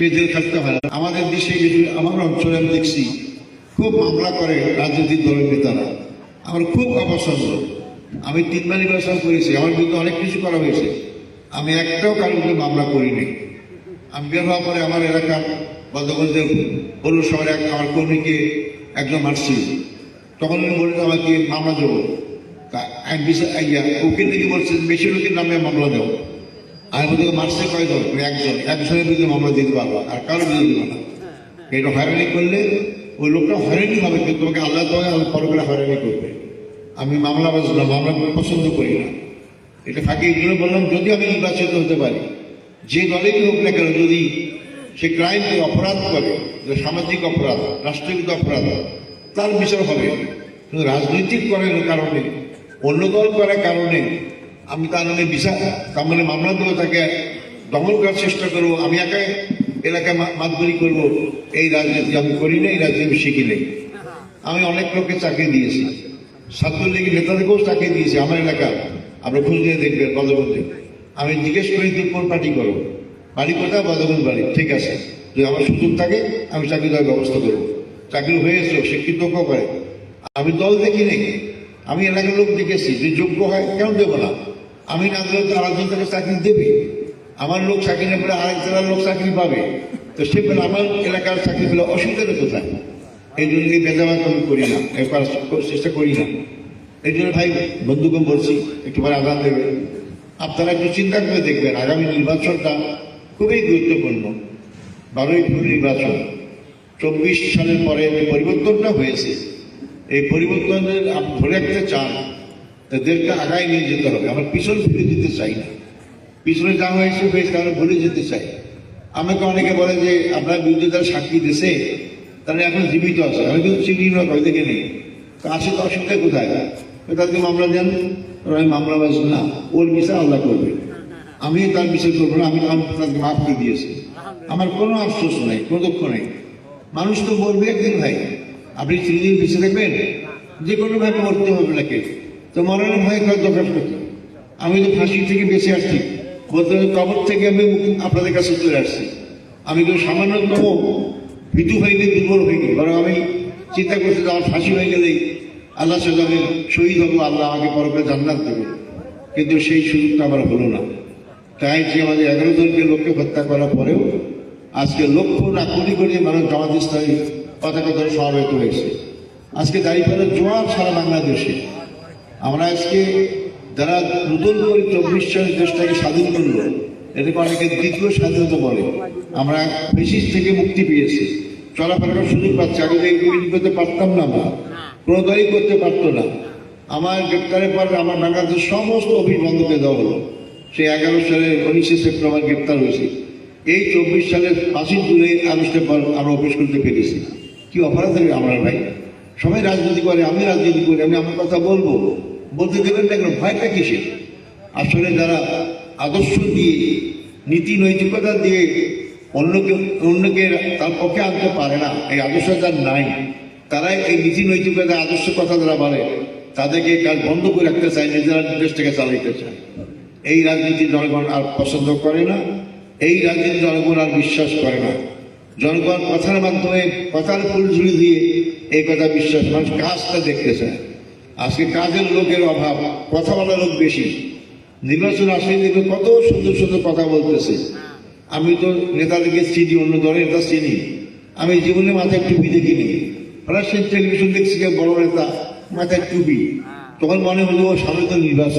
সে jail খাটতে হয় না আমাদের দেশে আমার অঞ্চলে আমি দেখছি, খুব মামলা করে রাজনৈতিক দলের নেতারা। আমার খুব অপছন্দ। আমি তিনবার নির্বাচন করেছি, আমার বিরুদ্ধে অনেক কিছু করা হয়েছে। আমি একটাও কারোর বিরুদ্ধে মামলা করিনি। আমি বের হওয়ার পরে আমার এলাকার বন্ধবন্ধের পৌর শহরে এক- আমার কর্মীকে একজন মারছি। তখন উনি বললেন, আমাকে মামলা দেবো। আমি বিচার- উকিল থেকে বলছেন বেশি লোকের নামে মামলা দেবো। আমি বলতে মারছে কয়জন? একজন। একজনের বিরুদ্ধে মামলা দিতে পারব। আর কারোর বিরুদ্ধে না। এটা হয়রানি করলে ওই লোকটা হয়রানি হবে, কিন্তু তোমাকে আল্লাহ তোমাকে পর করে হয়রানি করবে। আমি মামলা বাজলাম মামলা পছন্দ করি না। এটা ফাঁকি জন্য বললাম যদি আমি নির্বাচিত হতে পারি, যে দলেরই হোক না কেন, যদি সে ক্রাইম অপরাধ করে, যে সামাজিক অপরাধ, রাষ্ট্রীয় অপরাধ, তার বিচার হবে। কিন্তু রাজনৈতিক করার কারণে, অন্য দল করার কারণে আমি তার নামে বিচার, তার মানে মামলা দেবো, তাকে দমন করার চেষ্টা করব। আমি একাই এলাকায় মাতবরি করব। এই রাজনীতি আমি করি না, এই রাজনীতি আমি শিখি নেই। আমি অনেক লোককে চাকরি দিয়েছি। ছাত্রলীগের নেতাদেরকেও চাকরি দিয়েছি আমার এলাকা আমরা খোঁজ নিয়ে দেখবেন বদবন্ধে আমি জিজ্ঞেস করি, তুই কোন পার্টি করো? বাড়ি কোথায় বদবন্ধ বাড়ি ঠিক আছে। যদি আমার সুযোগ থাকে, আমি চাকরি দেওয়ার ব্যবস্থা করব। চাকরি হয়েছে শিক্ষিত করে? আমি দল দেখি নেই। আমি এলাকার লোক দেখেছি। যে যোগ্য হয়, কেন দেবো না? আমি না দিলে তো আরেকজন তাকে চাকরি দেবে। আমার লোক চাকরি না পেলে আরেক জেলার লোক চাকরি পাবে। তো সে পেলে আমার এলাকার চাকরি পেলে অসুবিধাটা কোথায়? এই জন্য ভেদাভেদ আমি করি না। এর করার চেষ্টা করি না। এই জন্য ভাই, বন্ধুকে বলছি একটু পরে আদান দেবে। আপনারা একটু চিন্তা করে দেখবেন, আগামী নির্বাচনটা খুবই গুরুত্বপূর্ণ। বারোই ফেব্রুয়ারি নির্বাচন। চব্বিশ সালের পরে যে পরিবর্তনটা হয়েছে, এই পরিবর্তনের আপনি ধরে রাখতে চান তা দেশকে আগায় নিয়ে যেতে হবে। আমরা পিছন ফিরে যেতে চাই না। পিছনে যা হয়েছে হয়েছে আমরা ভুলে যেতে চাই। আমাকে অনেকে বলে যে, আপনার বিরুদ্ধে যারা সাক্ষী দিছে তারা এখন জীবিত আছে। আমি কিন্তু চিনি না, ভয় দেখে নেই। তো আসে তো অসুবিধা কোথায়? তাদেরকে মামলা দেন। আমি মামলা বাজ না। ওর বিচার আল্লাহ করবে। আমি তার বিচার করব না, আমি তাদেরকে মাফ করে দিয়েছি। আমার কোনো আফসোস নাই, কোনো দুঃখ নেই। মানুষ তো বলবে একদিন ভাই। আপনি চিরদিন বেঁচে থাকবেন? যে কোনো ভাবে মরতে হবে নাকি তো মরণের ভয় করার দরকার আমি তো ফাঁসি থেকে বেঁচে আসছি। বলতে কবর থেকে আমি আপনাদের কাছে চলে আসছি। আমি তো সামান্যতম ভীতু হয়নি, দুর্বল হয়নি। বরং আমি চিন্তা করছি আমার ফাঁসি হয়ে গেলেই আল্লাহ আমি শহীদ হব, আল্লাহ আমাকে পরপরে জান্নাত দেবে। কিন্তু সেই সুযোগটা আমার হলো না। তাই যে আমাদের এগারো জনকে লোককে হত্যা করার পরেও আজকে লক্ষ না কোটি কোটি মানুষ জামাত ইসলামী পতাকা ধরে সমাবেত হয়েছে। আজকে দাঁড়িয়ে জোয়ার সারা বাংলাদেশে। আমরা আজকে যারা নতুন করে চব্বিশ সালের দেশটাকে স্বাধীন করল এটাকে অনেকে দ্বিতীয় স্বাধীনতা বলে। আমরা ব্রিটিশ থেকে মুক্তি পেয়েছি। চলাফেরার সুযোগ পাচ্ছি, আগে করতে পারতাম না আমরা। কোনো দলই করতে পারতো না। আমার গ্রেপ্তারের পর আমার বাংলাদেশ সমস্ত অফিস বন্ধ করে দেওয়া হলো। সেই এগারো সালের উনিশে সেপ্টেম্বর গ্রেপ্তার হয়েছে। এই চব্বিশ সালের পাঁচই জুলাই আগস্টের পর আমরা অফিস করতে পেরেছি। কি অপরাধ আমরা ভাই? সবাই রাজনীতি করে, আমি রাজনীতি করি, আমি আমার কথা বলব। বলতে দেবেন না কেন, ভয়টা কিসের? আসলে যারা আদর্শ দিয়ে, নীতি নৈতিকতা দিয়ে অন্যকে অন্যকে তার পক্ষে আনতে পারে না, এই আদর্শ যার নাই, তারাই এই নীতি নৈতিকতা আদর্শ কথা যারা বলে, তাদেরকে কাজ বন্ধ করে রাখতে চায়, নিজেরা দেশটাকে চালাইতে চায়। এই রাজনীতি জনগণ আর পছন্দ করে না, এই রাজনীতি জনগণ আর বিশ্বাস করে না। জনগণ কথার মাধ্যমে কথার ফুলঝুলি দিয়ে এই কথা বিশ্বাস মানুষ কাজটা দেখতে চায়। আজকে কাজের লোকের অভাব, কথা বলার লোক বেশি। নির্বাচন আসলে দেখবে কত সুন্দর সুন্দর কথা বলতেছে। আমি তো নেতাদেরকে চিনি, অন্য দলের নেতা চিনি। আমি জীবনে মাথায় টুপি দেখিনি। ফরাসি টেলিভিশন দেখছি বড় নেতা, মাথায় টুপি। তখন মনে হলো সামনে তো নির্বাচন।